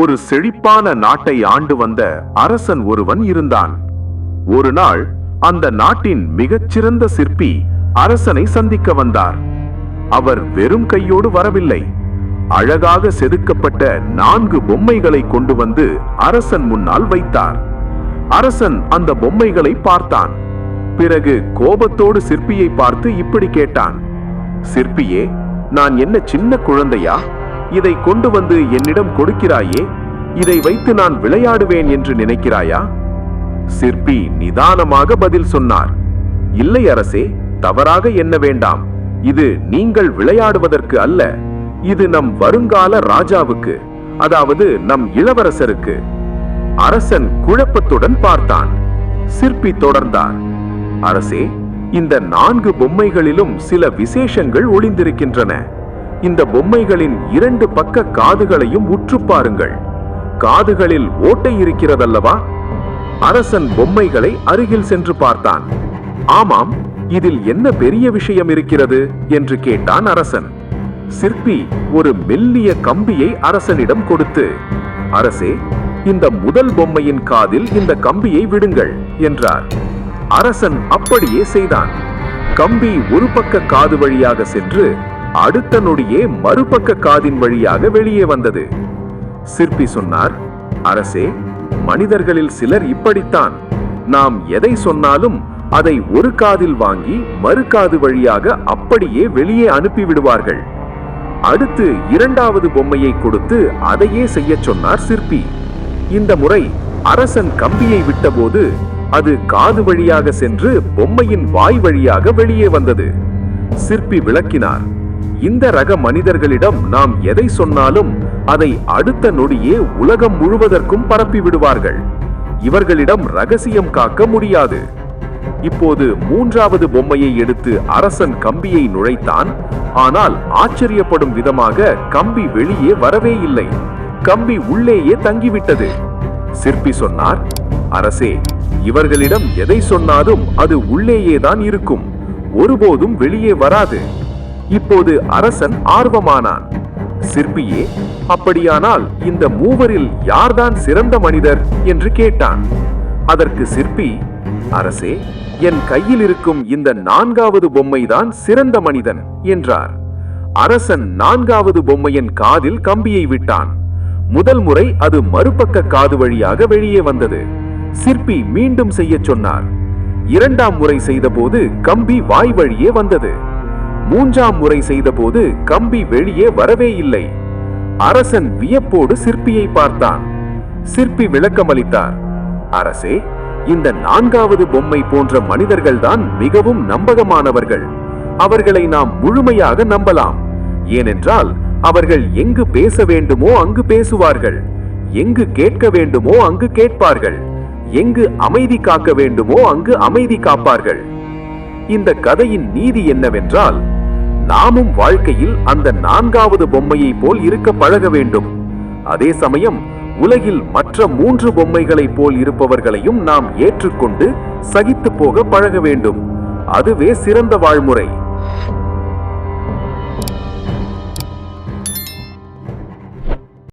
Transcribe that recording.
ஒரு செழிப்பான நாட்டை ஆண்டு வந்த அரசன் ஒருவன் இருந்தான். ஒரு நாள் அந்த நாட்டின் மிகச்சிறந்த சிற்பி அரசனை சந்திக்க வந்தார். அவர் வெறும் கையோடு வரவில்லை. அழகாக செதுக்கப்பட்ட நான்கு பொம்மைகளை கொண்டு வந்து அரசன் முன்னால் வைத்தார். அரசன் அந்த பொம்மைகளை பார்த்தான். பிறகு கோபத்தோடு சிற்பியை பார்த்து இப்படி கேட்டான். சிற்பியே நான் என்ன சின்ன குழந்தையா? இதை கொண்டு வந்து என்னிடம் கொடுக்கிறாயே? இதை வைத்து நான் விளையாடுவேன் என்று நினைக்கிறாயா? சிற்பி நிதானமாக பதில் சொன்னார். இல்லை அரசே தவறாக எண்ண வேண்டாம். இது நீங்கள் விளையாடுவதற்கு அல்ல. இது நம் வருங்கால ராஜாவுக்கு அதாவது நம் இளவரசருக்கு. அரசன் குழப்பத்துடன் பார்த்தான். சிற்பி தொடர்ந்தார். அரசே இந்த நான்கு பொம்மைகளிலும் சில விசேஷங்கள் ஒளிந்திருக்கின்றன. இந்த பொம்மைகளின் இரண்டு பக்க காதுகளையும் உற்று பாருங்கள். காதுகளில் ஓட்டை இருக்கிறதல்லவா? அரசன் பொம்மைகளை அருகில் சென்று பார்த்தான். ஆமாம் இதில் என்ன பெரிய விஷயம் இருக்கிறது? என்று கேட்டான் அரசன். சிற்பி ஒரு மெல்லிய கம்பியை அரசனிடம் கொடுத்து அரசே இந்த முதல் பொம்மையின் காதில் இந்த கம்பியை விடுங்கள் என்றார். அரசன் அப்படியே செய்தான். கம்பி ஒரு பக்க காது வழியாக சென்று அடுத்த நொடியே மறுபக்க காதின் வழியாக வெளியே வந்தது. சிற்பி சொன்னார் அரசே மனிதர்களில் சிலர் இப்படித்தான். நாம் எதை சொன்னாலும் அதை ஒரு காதில் வாங்கி மறு காது வழியாக அப்படியே வெளியே அனுப்பி விடுவார்கள் அடுத்து இரண்டாவது பொம்மையை கொடுத்து அதையே செய்யச் சொன்னார் சிற்பி. இந்த முறை அரசன் கம்பியை விட்டபோது அது காது வழியாக சென்று பொம்மையின் வாய் வழியாக வெளியே வந்தது. சிற்பி விளக்கினார் இந்த ரக மனிதர்களிடம் நாம் எதை சொன்னாலும் அதை அடுத்த நொடியே உலகம் முழுவதற்கும் பரப்பி விடுவார்கள். இவர்களிடம் ரகசியம் காக்க முடியாது. இப்போது மூன்றாவது பொம்மையை எடுத்து அரசன் கம்பியை நுழைத்தான். ஆனால் ஆச்சரியப்படும் விதமாக கம்பி வெளியே வரவே இல்லை. கம்பி உள்ளேயே தங்கிவிட்டது. சிற்பி சொன்னார் அரசே இவர்களிடம் எதை சொன்னாலும் அது உள்ளேயே தான் இருக்கும். ஒருபோதும் வெளியே வராது. இப்போது அரசன் ஆர்வமானான். சிற்பியே அப்படியானால் இந்த மூவரில் யார்தான் சிறந்த மனிதர் என்று கேட்டான். அதற்கு சிற்பி அரசே என் கையில் இருக்கும் இந்த நான்காவது பொம்மைதான் சிறந்த மனிதன் என்றார். அரசன் நான்காவது பொம்மையின் காதில் கம்பியை விட்டான். முதல் முறை அது மறுபக்க காது வழியாக வெளியே வந்தது. சிற்பி மீண்டும் செய்யச் சொன்னார். இரண்டாம் முறை செய்தபோது கம்பி வாய் வழியே வந்தது. மூன்றாம் முறை செய்தபோது கம்பி வெளியே வரவே இல்லை. அரசன் வியப்போடு சிற்பியை பார்த்தான். சிற்பி விளக்கமளித்தார். அரசே இந்த நான்காவது பொம்மை போன்ற மனிதர்கள்தான் மிகவும் நம்பகமானவர்கள். அவர்களை நாம் முழுமையாக நம்பலாம். ஏனென்றால் அவர்கள் எங்கு பேச வேண்டுமோ அங்கு பேசுவார்கள். எங்கு கேட்க வேண்டுமோ அங்கு கேட்பார்கள். எங்கு அமைதி காக்க வேண்டுமோ அங்கு அமைதி காப்பார்கள். இந்த கதையின் நீதி என்னவென்றால் நாமும் வாழ்க்கையில் அந்த நான்காவது பொம்மையை போல் இருக்க பழக வேண்டும். அதே சமயம் உலகில் மற்ற மூன்று பொம்மைகளைப் போல் இருப்பவர்களையும் நாம் ஏற்றுக்கொண்டு சகித்து போக பழக வேண்டும். அதுவே சிறந்த வாழ்முறை.